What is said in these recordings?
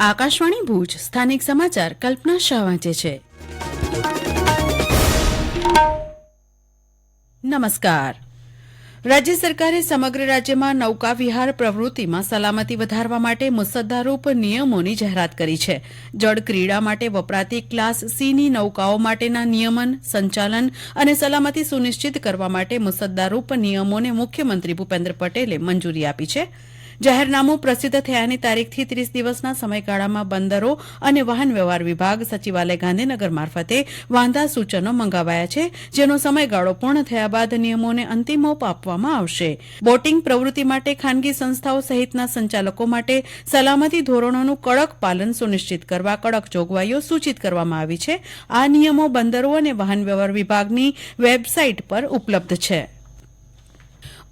આકાશવાણી ભુજ, સ્થાનિક સમાચાર કલ્પના શાહ વાંચે છે. નમસ્કાર. રાજ્ય સરકારે સમગ્ર રાજ્યમાં નૌકા વિહાર પ્રવૃત્તિમાં સલામતી વધારવા માટે મુસદ્દારૂપ નિયમોની જાહેરાત કરી છે. જળ ક્રીડા માટે વપરાતી ક્લાસ સીની નૌકાઓ માટેના નિયમન, સંચાલન અને સલામતી સુનિશ્ચિત કરવા માટે મુસદ્દારૂપ નિયમોને મુખ્યમંત્રી ભૂપેન્દ્ર પટેલે મંજૂરી આપી છે. જાહેરનામું પ્રસિદ્ધ થયાની તારીખથી ત્રીસ દિવસના સમયગાળામાં બંદરો અને વાહન વ્યવહાર વિભાગ સચિવાલય ગાંધીનગર મારફતે વાંધા સૂચનો મંગાવાયા છે, જેનો સમયગાળો પૂર્ણ થયા બાદ નિયમોને અંતિમ ઓપ આપવામાં આવશે. બોટિંગ પ્રવૃત્તિ માટે ખાનગી સંસ્થાઓ સહિતના સંચાલકો માટે સલામતી ધોરણોનું કડક પાલન સુનિશ્ચિત કરવા કડક જોગવાઈઓ સૂચિત કરવામાં આવી છે. આ નિયમો બંદરો અને વાહન વ્યવહાર વિભાગની વેબસાઇટ પર ઉપલબ્ધ છે.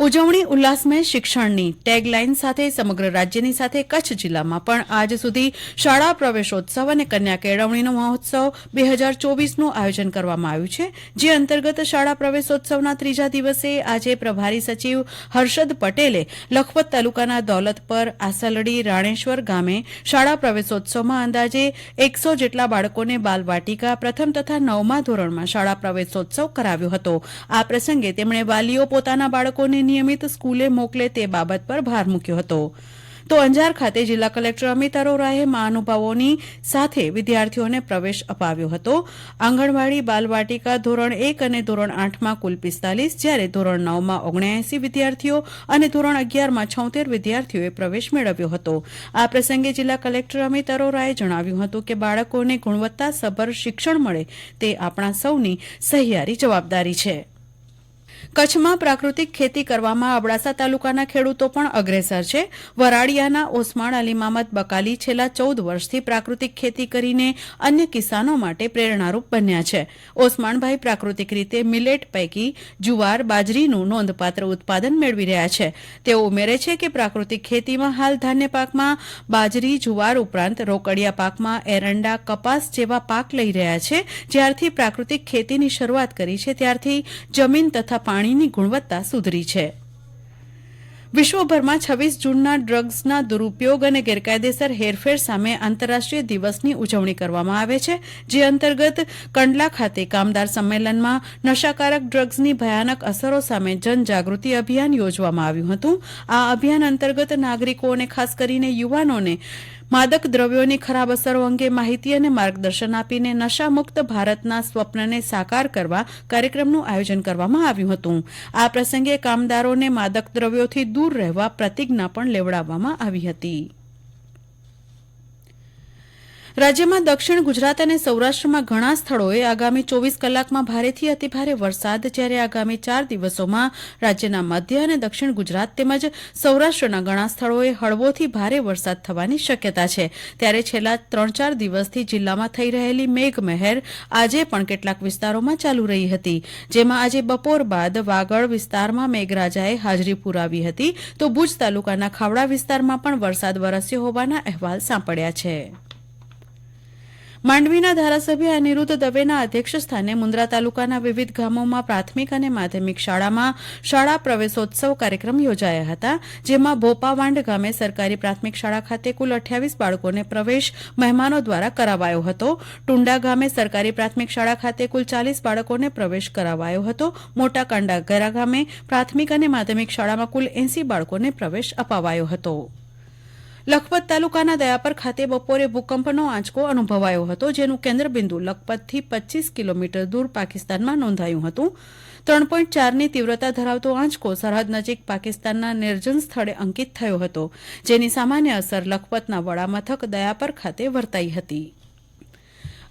ઉજવણી ઉલ્લાસમય શિક્ષણની ટેગલાઇન સાથે સમગ્ર રાજ્યની સાથે કચ્છ જિલ્લામાં પણ આજ સુધી શાળા પ્રવેશોત્સવ અને કન્યા કેળવણીનો મહોત્સવ બે હજાર ચોવીસનું આયોજન કરવામાં આવ્યું છે, જે અંતર્ગત શાળા પ્રવેશોત્સવના ત્રીજા દિવસે આજે પ્રભારી સચિવ હર્ષદ પટેલે લખપત તાલુકાના દોલતપર આસલડી રાણેશ્વર ગામે શાળા પ્રવેશોત્સવમાં અંદાજે એકસો જેટલા બાળકોને બાલવાટિકા પ્રથમ તથા નવમા ધોરણમાં શાળા પ્રવેશોત્સવ કરાવ્યો હતો. આ પ્રસંગે તેમણે વાલીઓ પોતાના બાળકોને નિયમિત સ્કૂલે મોકલે તે બાબત પર ભાર મૂક્યો હતો. તો અંજાર ખાતે જિલ્લા કલેક્ટર અમિત અરોરાએ મહાનુભાવોની સાથે વિદ્યાર્થીઓને પ્રવેશ અપાવ્યો હતો. આંગણવાડી, બાલવાટિકા ધોરણ એક અને ધોરણ આઠમાં કુલ પિસ્તાલીસ, જ્યારે ધોરણ નવમાં ઓગણએસી વિદ્યાર્થીઓ અને ધોરણ અગિયારમાં છોતેર વિદ્યાર્થીઓએ પ્રવેશ મેળવ્યો હતો. આ પ્રસંગે જિલ્લા કલેક્ટર અમિત અરોરાએ જણાવ્યું હતું કે બાળકોને ગુણવત્તાસભર શિક્ષણ મળે તે આપણા સૌની સહિયારી જવાબદારી છે. કચ્છમાં પ્રાકૃતિક ખેતી કરવામાં અબડાસા તાલુકાના ખેડૂતો પણ અગ્રેસર છે. વરાડિયાના ઓસમાણ અલીમામદ બકાલી છેલ્લા ચૌદ વર્ષથી પ્રાકૃતિક ખેતી કરીને અન્ય કિસાનો માટે પ્રેરણારૂપ બન્યા છે. ઓસમાણભાઈ પ્રાકૃતિક રીતે મિલેટ પૈકી જુવાર, બાજરીનું નોંધપાત્ર ઉત્પાદન મેળવી રહ્યા છે. તેઓ ઉમેરે છે કે પ્રાકૃતિક ખેતીમાં હાલ ધાન્ય પાકમાં બાજરી, જુવાર ઉપરાંત રોકડિયા પાકમાં એરંડા, કપાસ જેવા પાક લઈ રહ્યા છે. જ્યારથી પ્રાકૃતિક ખેતીની શરૂઆત કરી છે, ત્યારથી જમીન તથા પાણીની ગુણવત્તા સુધરી છે. વિશ્વભરમાં છવ્વીસ જૂનના ડ્રગ્સના દુરુપયોગ અને ગેરકાયદેસર હેરફેર સામે આંતરરાષ્ટ્રીય દિવસની ઉજવણી કરવામાં આવે છે, જે અંતર્ગત કંડલા ખાતે કામદાર સંમેલનમાં નશાકારક ડ્રગ્સની ભયાનક અસરો સામે જનજાગૃતિ અભિયાન યોજવામાં આવ્યું હતું. આ અભિયાન અંતર્ગત નાગરિકો અને ખાસ કરીને યુવાનોને માદક દ્રવ્યોની ખરાબ અસરો અંગે માહિતી અને માર્ગદર્શન આપીને નશામુક્ત ભારતના સ્વપ્નને સાકાર કરવા કાર્યક્રમનું આયોજન કરવામાં આવ્યું હતું. આ પ્રસંગે કામદારોને માદક દ્રવ્યોથી દૂર રહેવા પ્રતિજ્ઞા પણ લેવડાવવામાં આવી હતી. રાજ્યમાં દક્ષિણ ગુજરાત અને સૌરાષ્ટ્રમાં ઘણા સ્થળોએ આગામી ચોવીસ કલાકમાં ભારેથી અતિભારે વરસાદ, જ્યારે આગામી ચાર દિવસોમાં રાજ્યના મધ્ય અને દક્ષિણ ગુજરાત તેમજ સૌરાષ્ટ્રના ઘણા સ્થળોએ હળવોથી ભારે વરસાદ થવાની શક્યતા છે. ત્યારે છેલ્લા ત્રણ ચાર દિવસથી જિલ્લામાં થઈ રહેલી મેઘમહેર આજે પણ કેટલાક વિસ્તારોમાં ચાલુ રહી હતી. જેમાં આજે બપોર બાદ વાગડ વિસ્તારમાં મેઘરાજાએ હાજરી પુરાવી હતી. તો ભુજ તાલુકાના ખાવડા વિસ્તારમાં પણ વરસાદ વરસ્યો હોવાના અહેવાલ સાંપડ્યા છે. માંડવીના ધારાસભ્ય અનિરુદ્ધ દવેના અધ્યક્ષસ્થાને મુન્દ્રા તાલુકાના વિવિધ ગામોમાં પ્રાથમિક અને માધ્યમિક શાળામાં શાળા પ્રવેશોત્સવ કાર્યક્રમ યોજાયા હતા, જેમાં ભોપાવાંડ ગામે સરકારી પ્રાથમિક શાળા ખાતે કુલ અઠ્યાવીસ બાળકોને પ્રવેશ મહેમાનો દ્વારા કરાવાયો હતો. ટુંડા ગામે સરકારી પ્રાથમિક શાળા ખાતે કુલ ચાલીસ બાળકોને પ્રવેશ કરાવાયો હતો. મોટા કાંડાગરા ગામે પ્રાથમિક અને માધ્યમિક શાળામાં કુલ એસી બાળકોને પ્રવેશ અપાવાયો હતો. લખપત તાલુકાના દયાપર ખાતે બપોરે ભૂકંપનો આંચકો અનુભવાયો હતો, જેનું કેન્દ્રબિંદુ લખપતથી પચીસ કિલોમીટર દૂર પાકિસ્તાનમાં નોંધાયું હતું. ત્રણ પોઈન્ટ ચારની તીવ્રતા ધરાવતો આંચકો સરહદ નજીક પાકિસ્તાનના નિર્જન સ્થળે અંકિત થયો હતો, જેની સામાન્ય અસર લખપતના વડામથક દયાપર ખાતે વર્તાઈ હતી.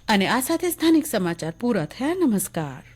અને આ સાથે સ્થાનિક સમાચાર પૂરા થયા. નમસ્કાર.